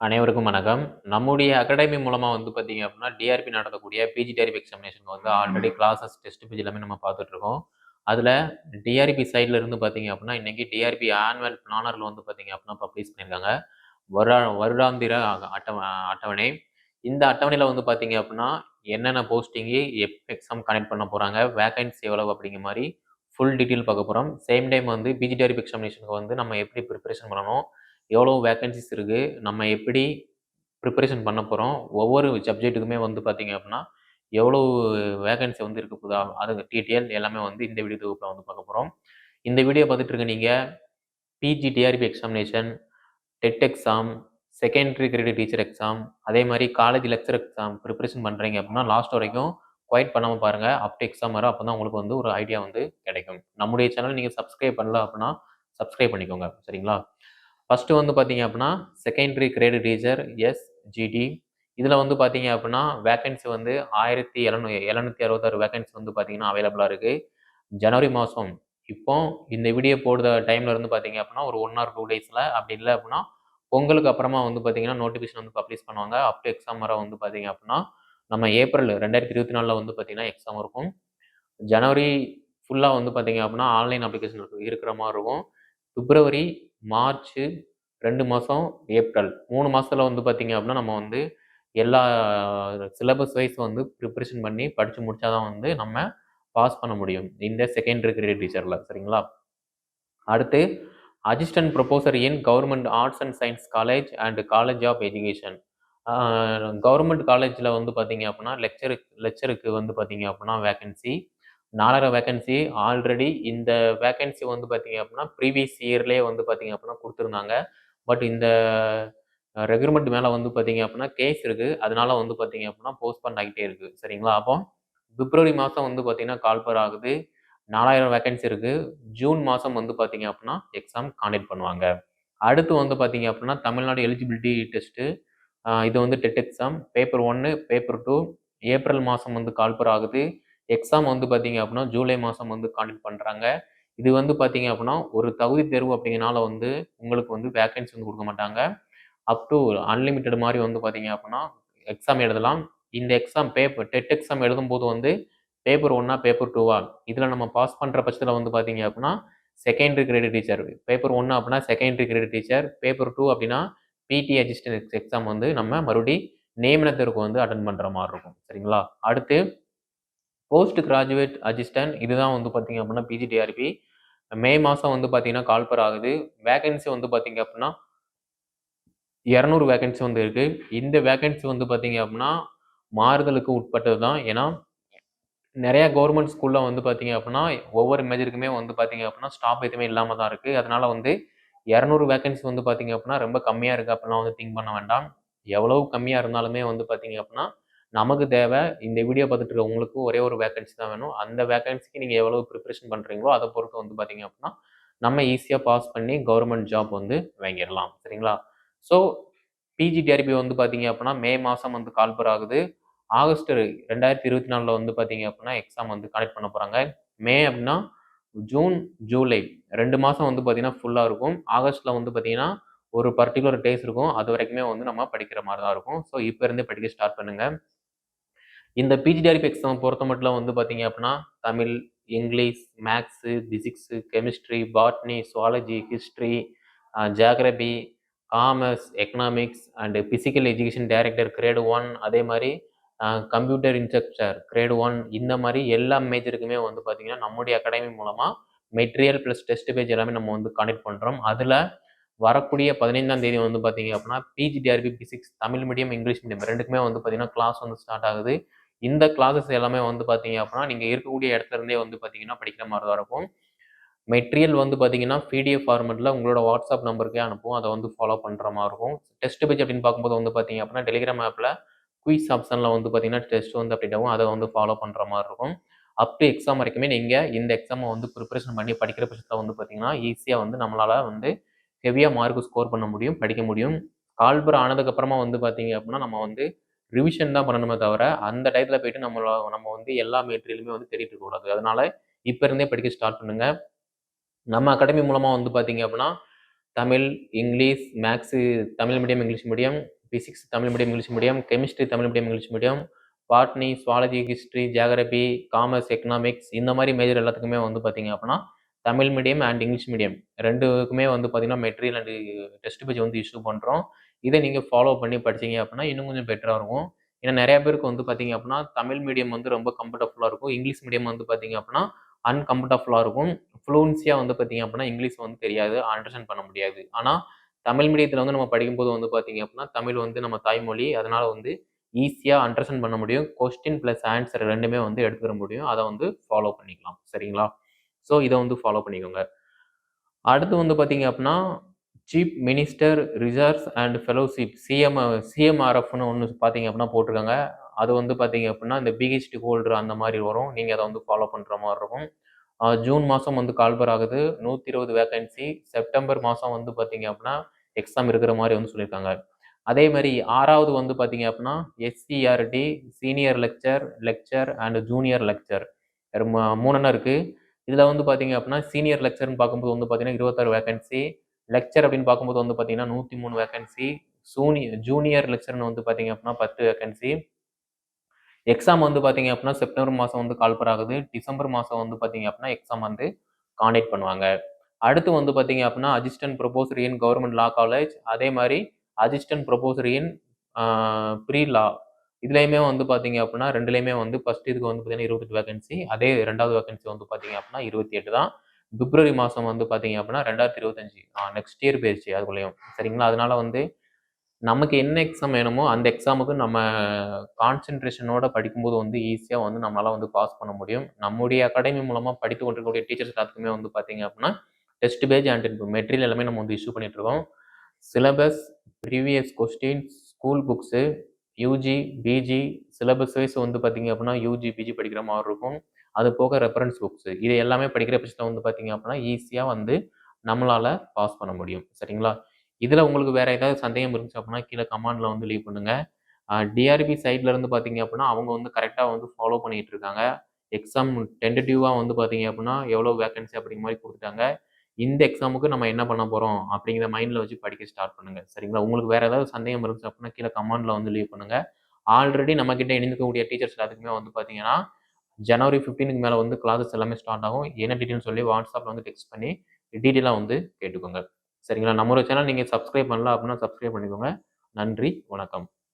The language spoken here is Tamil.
அனைவருக்கும் வணக்கம். நம்முடைய அகாடமி மூலமா வந்து பார்த்தீங்க அப்படின்னா, டிஆர்பி நடத்தக்கூடிய பிஜி டிஆர்பி எக்ஸாமினேஷனுக்கு வந்து ஆல்ரெடி கிளாஸஸ், டெஸ்ட் பேஜ் எல்லாமே நம்ம பார்த்துட்டுருக்கோம். அதில டிஆர்பி சைட்ல இருந்து பார்த்தீங்க அப்படின்னா, இன்னைக்கு டிஆர்பி ஆனுவல் பிளானர்ல வந்து பார்த்தீங்க அப்படின்னா, பப்ளிஷ் பண்ணியிருக்காங்க. வருடா வருடாந்திர அட்டவ அட்டவணை. இந்த அட்டவணையில வந்து பார்த்தீங்க அப்படின்னா, என்னென்ன போஸ்டிங்கு, எப்ப எக்ஸாம் கனெக்ட் பண்ண போறாங்க, வேக்கன்சி எவ்வளவு அப்படிங்கிற மாரி ஃபுல் டீட்டெயில் பார்க்க போறோம். சேம் டைம் வந்து பிஜி டிஆர்பி எக்ஸாமினேஷனுக்கு வந்து நம்ம எப்படி பிரிப்பரேஷன் பண்ணணும், எவ்வளோ வேக்கன்சிஸ் இருக்குது நம்ம எப்படி ப்ரிப்பரேஷன் பண்ண போகிறோம் ஒவ்வொரு சப்ஜெக்ட்டுக்குமே வந்து பார்த்தீங்க அப்படின்னா, எவ்வளோ வேக்கன்சி வந்து இருக்க போதா, அது டிடிஎல் எல்லாமே வந்து இந்த வீடியோ தொகுப்பில் வந்து பார்க்க போகிறோம் இந்த வீடியோ பார்த்துட்டு இருக்க நீங்கள் PG TRB examination, TET exam, secondary grade teacher exam, அதே மாதிரி காலேஜ் லெக்சர் எக்ஸாம் ப்ரிப்பரேஷன் பண்ணுறீங்க அப்படின்னா, லாஸ்ட் வரைக்கும் குவைட் பண்ணாமல் பாருங்கள் அப் எக்ஸாம் வர அப்பதான் உங்களுக்கு வந்து ஒரு ஐடியா வந்து கிடைக்கும். நம்முடைய சேனல் நீங்கள் சப்ஸ்கிரைப் பண்ணல அப்படின்னா, சப்ஸ்கிரைப் பண்ணிக்கோங்க. சரிங்களா? ஃபஸ்ட்டு வந்து பார்த்தீங்க அப்படின்னா, செகண்டரி கிரேட் டீச்சர் எஸ்ஜிடி. இதில் வந்து பார்த்தீங்க அப்படின்னா, வேக்கன்சி வந்து 1700 766 வேக்கன்சி வந்து பார்த்தீங்கன்னா, அவைலபிளாக இருக்குது ஜனவரி மாதம் இப்போ இந்த வீடியோ போடுற டைம்ல இருந்து பார்த்தீங்க அப்படின்னா, ஒரு ஒன் ஆர் டூ டேஸில் அப்படி இல்லை அப்படின்னா, பொங்கலுக்கு அப்புறமா வந்து பார்த்தீங்கன்னா, நோட்டிஃபிகேஷன் வந்து பப்ளிஷ் பண்ணுவாங்க. அப்டு எக்ஸாம் வர வந்து பார்த்தீங்க அப்படின்னா, நம்ம ஏப்ரல் 2024ல வந்து பார்த்தீங்கன்னா, எக்ஸாம் இருக்கும். ஜனவரி ஃபுல்லாக வந்து பார்த்தீங்க அப்படின்னா, ஆன்லைன் அப்ளிகேஷன் இருக்கிற மாதிரி இருக்கும். பிப்ரவரி, மார்ச் ரெண்டு மாதம் ஏப்ரல் மூணு மாதத்தில் வந்து பார்த்திங்க அப்படின்னா, நம்ம வந்து எல்லா சிலபஸ் வைஸ் வந்து ப்ரிப்ரேஷன் பண்ணி படித்து முடித்தா தான் வந்து நம்ம பாஸ் பண்ண முடியும். இந்த செகண்டரி கிரேட் டீச்சரில் சரிங்களா? அடுத்து assistant professor in government arts and science college and college of education. Government காலேஜில் வந்து பார்த்தீங்க அப்படின்னா, லெக்சருக்கு லெக்சருக்கு வந்து பார்த்தீங்க அப்படின்னா, வேகன்சி நாலாயிரம் வேகன்சி ஆல்ரெடி இந்த வேகன்சி வந்து பார்த்தீங்க அப்படின்னா, ப்ரீவியஸ் இயர்லேயே வந்து பார்த்தீங்க அப்படின்னா கொடுத்துருந்தாங்க பட் இந்த ரெக்ரூட்மெண்ட் மேலே வந்து பார்த்தீங்க அப்படின்னா, கேஸ் இருக்குது அதனால வந்து பார்த்தீங்க அப்படின்னா, போஸ்ட்பண்ட் ஆகிட்டே இருக்குது சரிங்களா? அப்போ பிப்ரவரி மாதம் வந்து பார்த்தீங்கன்னா, கால்பர் ஆகுது. 4000 வேக்கன்சி இருக்குது ஜூன் மாதம் வந்து பார்த்தீங்க அப்படின்னா, எக்ஸாம் காண்டக்ட் பண்ணுவாங்க. அடுத்து வந்து பார்த்தீங்க அப்படின்னா, தமிழ்நாடு எலிஜிபிலிட்டி டெஸ்ட்டு இது வந்து டெட் எக்ஸாம். பேப்பர் ஒன்று பேப்பர் டூ ஏப்ரல் மாதம் வந்து கால்பர் ஆகுது. எக்ஸாம் வந்து பார்த்தீங்க அப்படின்னா, ஜூலை மாதம் வந்து காண்டக்ட் பண்ணுறாங்க இது வந்து பார்த்தீங்க அப்படின்னா, ஒரு தகுதி தேர்வு அப்படிங்கனால வந்து உங்களுக்கு வந்து வேக்கன்சி வந்து கொடுக்க மாட்டாங்க. அப் டூ அன்லிமிட்டெட் மாதிரி வந்து பார்த்தீங்க அப்படின்னா, எக்ஸாம் எழுதலாம். இந்த எக்ஸாம் பேப்பர் டெட் எக்ஸாம் எழுதும்போது வந்து பேப்பர் ஒன்னா பேப்பர் டூவா இதில் நம்ம பாஸ் பண்ணுற பட்சத்தில் வந்து பார்த்தீங்க அப்படின்னா, செகண்டரி கிரேட் டீச்சர். பேப்பர் ஒன்று அப்படின்னா secondary grade teacher. Paper two அப்படின்னா பிடி அசிஸ்டன்ட் எக்ஸாம் வந்து நம்ம மறுபடி நியமனத்திற்கு வந்து அட்டன் பண்ணுற மாதிரி இருக்கும். சரிங்களா? அடுத்து போஸ்ட் கிராஜுவேட் அசிஸ்டன்ட் இதுதான் வந்து பார்த்தீங்க அப்படின்னா, பிஜிடிஆர்பி மே மாதம் வந்து பார்த்தீங்கன்னா, கால்பர் ஆகுது. வேகன்சி வந்து பார்த்தீங்க அப்படின்னா இரநூறு வேகன்சி வந்து இருக்கு. இந்த வேகன்சி வந்து பார்த்தீங்க அப்படின்னா, மாறுதலுக்கு உட்பட்டது தான். ஏன்னா, நிறையா கவர்மெண்ட் ஸ்கூலில் வந்து பார்த்தீங்க அப்படின்னா, ஒவ்வொரு மேஜருக்குமே வந்து பார்த்தீங்க அப்படின்னா, ஸ்டாஃப் எதுவுமே இல்லாமல் தான் இருக்குது அதனால் வந்து இரநூறு வேகன்சி வந்து பார்த்தீங்க அப்படின்னா, ரொம்ப கம்மியாக இருக்குது அப்படிலாம் வந்து திங்க் பண்ண வேண்டாம். எவ்வளவு கம்மியாக இருந்தாலுமே வந்து பார்த்தீங்க அப்படின்னா, நமக்கு தேவை இந்த வீடியோ பார்த்துட்டு இருக்க உங்களுக்கு ஒரே ஒரு வேக்கன்சி தான் வேணும். அந்த வேக்கன்சிக்கு நீங்கள் எவ்வளோ ப்ரிப்பரேஷன் பண்ணுறீங்களோ அதை பொறுத்து வந்து பார்த்தீங்க அப்படின்னா, நம்ம ஈஸியாக பாஸ் பண்ணி கவர்மெண்ட் ஜாப் வந்து வாங்கிடலாம் சரிங்களா? ஸோ பிஜிடிஆர்பி வந்து பார்த்தீங்க அப்படின்னா, மே மாதம் வந்து கால்பர் ஆகுது. ஆகஸ்ட் 2024ல வந்து பார்த்தீங்க அப்படின்னா, எக்ஸாம் வந்து கனெக்ட் பண்ண போகிறாங்க மே அப்படின்னா ஜூன், ஜூலை ரெண்டு மாதம் வந்து பார்த்தீங்கன்னா, ஃபுல்லாக இருக்கும். ஆகஸ்ட்டில் வந்து பார்த்தீங்கன்னா, ஒரு பர்ட்டிகுலர் டேஸ் இருக்கும். அது வரைக்குமே வந்து நம்ம படிக்கிற மாதிரி தான் இருக்கும். ஸோ இப்போ இருந்தே படிக்க ஸ்டார்ட் பண்ணுங்கள் இந்த பிஜிடிஆர்பி எக்ஸாம் பொறுத்த மட்டும் வந்து பார்த்தீங்க அப்படின்னா, Tamil, English, maths physics chemistry, botany, zoology, history geography commerce, economics and physical education director grade one அதே மாதிரி கம்ப்யூட்டர் இன்ஸ்ட்ரக்டர் கிரேடு ஒன் இந்த மாதிரி எல்லா மேஜருக்குமே வந்து பார்த்திங்கன்னா நம்முடைய அகாடமி மூலமாக மெட்டீரியல் ப்ளஸ் டெஸ்ட் பேஜ் எல்லாமே நம்ம வந்து கனெக்ட் பண்ணுறோம் அதில் வரக்கூடிய 15ஆம் தேதி வந்து பார்த்தீங்க அப்படின்னா, PG TRB physics Tamil medium, English medium ரெண்டுக்குமே வந்து பார்த்தீங்கன்னா, கிளாஸ் வந்து ஸ்டார்ட் ஆகுது. இந்த கிளாஸஸ் எல்லாமே வந்து பார்த்தீங்க அப்படின்னா, நீங்கள் இருக்கக்கூடிய இடத்துல இருந்தே வந்து பார்த்தீங்கன்னா, படிக்கிற மாதிரி தான் இருக்கும். மெட்டீரியல் வந்து பார்த்தீங்கன்னா, பிடிஎஃப் ஃபார்மெட்டில் உங்களோட வாட்ஸ்அப் நம்பருக்கே அனுப்புவோம். அதை வந்து ஃபாலோ பண்ணுற மாதிரி இருக்கும். டெஸ்ட் பேஜ் அப்படின்னு பார்க்கும்போது வந்து பார்த்தீங்க அப்படின்னா, டெலிகிராம் ஆப்பில் குயிஸ் ஆப்ஷனில் வந்து பார்த்தீங்கன்னா, டெஸ்ட் வந்து அப்டேட் ஆகும். வந்து ஃபாலோ பண்ணுற மாதிரி இருக்கும். அப் டு எக்ஸாம் வரைக்குமே நீங்கள் இந்த எக்ஸாமை வந்து ப்ரிப்பரேஷன் பண்ணி படிக்கிற பட்சத்தில் வந்து பார்த்தீங்கன்னா, ஈஸியாக வந்து நம்மளால் வந்து ஹெவியாக மார்க் ஸ்கோர் பண்ண முடியும், படிக்க முடியும். கால்ஃபர் ஆனதுக்கப்புறமா வந்து பார்த்தீங்க அப்படின்னா, நம்ம வந்து ரிவிஷன் தான் பண்ணணுமே தவிர, அந்த டயத்துல போயிட்டு நம்மள நம்ம வந்து எல்லா மெட்டீரியலுமே வந்து தேடிட்டு இருக்கக்கூடாது. அதனால இப்போ இருந்தே படிக்க ஸ்டார்ட் பண்ணுங்க. நம்ம அகாடமி மூலமாக வந்து பார்த்தீங்க அப்படின்னா, Tamil, English, maths Tamil medium, English medium, physics Tamil medium, English medium, chemistry Tamil medium, English medium, botany, zoology, history, geography, commerce, economics இந்த மாதிரி மேஜர் எல்லாத்துக்குமே வந்து பார்த்தீங்க அப்படின்னா, Tamil medium and English medium ரெண்டுக்குமே வந்து பார்த்தீங்கன்னா, மெட்டீரியல் அண்ட் டெஸ்ட் பேஜ் வந்து இஷ்யூ பண்ணுறோம் இதை நீங்கள் ஃபாலோ பண்ணி படிச்சீங்க அப்படின்னா, இன்னும் கொஞ்சம் பெட்டராக இருக்கும். ஏன்னா நிறையா பேருக்கு வந்து பார்த்தீங்க அப்படின்னா, தமிழ் மீடியம் வந்து ரொம்ப கம்ஃபர்டபுளாக இருக்கும். இங்கிலீஷ் மீடியம் வந்து பார்த்தீங்க அப்படின்னா, அன்கம்ஃபர்டபுளாக இருக்கும். ஃப்ளூன்சியாக வந்து பார்த்தீங்க அப்படின்னா, இங்கிலீஷ் வந்து தெரியாது. அண்டர்ஸ்டாண்ட் பண்ண முடியாது. ஆனால் தமிழ் மீடியத்தில் வந்து நம்ம படிக்கும்போது வந்து பார்த்தீங்க அப்படின்னா, தமிழ் வந்து நம்ம தாய்மொழி. அதனால் வந்து ஈஸியாக அண்டர்ஸ்டாண்ட் பண்ண முடியும். கொஸ்டின் ப்ளஸ் ஆன்சர் ரெண்டுமே வந்து எடுத்துக்கிற முடியும். அதை வந்து ஃபாலோ பண்ணிக்கலாம். சரிங்களா? ஸோ இதை வந்து ஃபாலோ பண்ணிக்கோங்க. அடுத்து வந்து பார்த்தீங்க அப்படின்னா, chief minister reserves and fellowship CM சிஎம்ஆர்எஃப்ன்னு ஒன்று பார்த்தீங்க அப்படின்னா போட்டிருக்காங்க. அது வந்து பார்த்தீங்க அப்படின்னா, இந்த பிஹெச்டி ஹோல்டர் அந்த மாதிரி வரும். நீங்கள் அதை வந்து ஃபாலோ பண்ணுற மாதிரி இருக்கும். ஜூன் மாதம் வந்து கால்பர் ஆகுது. 120 வேக்கன்சி. செப்டம்பர் மாதம் வந்து பார்த்தீங்க அப்படின்னா, எக்ஸாம் இருக்கிற மாதிரி வந்து சொல்லியிருக்காங்க. அதே மாதிரி ஆறாவது வந்து பார்த்தீங்க அப்படின்னா, SCERT senior lecturer, lecturer and junior lecturer. மூணுன்னா இருக்குது இதில் வந்து பார்த்தீங்க அப்படின்னா, சீனியர் லெக்சர்னு பார்க்கும்போது வந்து பார்த்தீங்கன்னா, 26 வேக்கன்சி. லெக்சர் அப்படின்னு பார்க்கும்போது வந்து பார்த்தீங்கன்னா, 103 வேக்கன்சி. சூனியர் ஜூனியர் லெக்சர்னு வந்து பார்த்தீங்க அப்படின்னா, பத்து வேகன்சி எக்ஸாம் வந்து பார்த்தீங்க அப்படின்னா, செப்டம்பர் மாதம் வந்து கால்பர் ஆகுது. டிசம்பர் மாதம் வந்து பார்த்தீங்க அப்படின்னா, எக்ஸாம் வந்து காண்டக்ட் பண்ணுவாங்க. அடுத்து வந்து பார்த்தீங்க அப்படின்னா, assistant professor in government law college. அதே மாதிரி அசிஸ்டன்ட் புரொபோசர் இன் ப்ரீ லா. இதுலேயுமே வந்து பார்த்தீங்க அப்படின்னா, ரெண்டுலேயுமே வந்து ஃபர்ஸ்ட் இதுக்கு வந்து பார்த்தீங்கன்னா, 28 வேக்கன்சி. அதே ரெண்டாவது வேக்கன்சி வந்து பார்த்தீங்க அப்படின்னா, 28 தான். பிப்ரவரி மாதம் வந்து பார்த்தீங்க அப்படின்னா, ரெண்டாயிரத்தி இருபத்தஞ்சு நெக்ஸ்ட் இயர் போயிடுச்சு அதுக்குள்ளேயும் சரிங்களா? அதனால வந்து நமக்கு என்ன எக்ஸாம் வேணுமோ, அந்த எக்ஸாமுக்கு நம்ம கான்சென்ட்ரேஷனோட படிக்கும்போது வந்து ஈஸியாக வந்து நம்மளால் வந்து பாஸ் பண்ண முடியும். நம்முடைய அகாடமி மூலமாக படித்து கொண்டிருக்கக்கூடிய டீச்சர்ஸ் எல்லாத்துக்குமே வந்து பார்த்தீங்க அப்படின்னா, டெஸ்ட் பேஜ் அண்ட் மெட்டீரியல் எல்லாமே நம்ம வந்து இஷ்யூ பண்ணிட்டுருக்கோம் syllabus, previous questions, school books, UG PG syllabus wise வந்து பார்த்தீங்க அப்படின்னா, யூஜி பிஜி படிக்கிற மாதிரி இருக்கும். அது போக ரெஃபரன்ஸ் புக்ஸ். இது எல்லாமே படிக்கிற பட்சத்தில் வந்து பார்த்தீங்க அப்படின்னா, ஈஸியாக வந்து நம்மளால் பாஸ் பண்ண முடியும். சரிங்களா? இதில் உங்களுக்கு வேறு ஏதாவது சந்தேகம் இருந்துச்சு அப்படின்னா, கீழே கமாண்டில் வந்து லீவ் பண்ணுங்கள் டிஆர்பி சைட்ல இருந்து பார்த்தீங்க அப்படின்னா, அவங்க வந்து கரெக்டாக வந்து ஃபாலோ பண்ணிகிட்டு இருக்காங்க. எக்ஸாம் டென்டேட்டிவாக வந்து பார்த்தீங்க அப்படின்னா, எவ்வளோ வேக்கன்சி அப்படிங்கிற மாதிரி கொடுத்துட்டாங்க இந்த எக்ஸாமுக்கு நம்ம என்ன பண்ண போகிறோம் அப்படிங்கிற மைண்டில் வச்சு படிக்க ஸ்டார்ட் பண்ணுங்க. சரிங்களா? உங்களுக்கு வேறு ஏதாவது சந்தேகம் இருந்துச்சு அப்படின்னா, கீழே கமாண்டில் வந்து லீவ் பண்ணுங்கள் ஆல்ரெடி நம்மக்கிட்ட இணைந்துக்கக்கூடிய டீச்சர்ஸ் எல்லாத்துக்குமே வந்து பார்த்தீங்கன்னா, ஜனவரி ஃபிஃப்டீனுக்கு மேலே வந்து கிளாஸஸ் எல்லாமே ஸ்டார்ட் ஆகும். என்ன டீட்டெயில்னு சொல்லி வாட்ஸ்அப்பில் வந்து டெக்ஸ்ட் பண்ணி டீட்டெயிலாக வந்து கேட்டுக்கோங்க. சரிங்களா? நம்மளோட சேனல் நீங்க சப்ஸ்கிரைப் பண்ணல அப்படின்னா, சப்ஸ்கிரைப் பண்ணிக்கோங்க. நன்றி, வணக்கம்.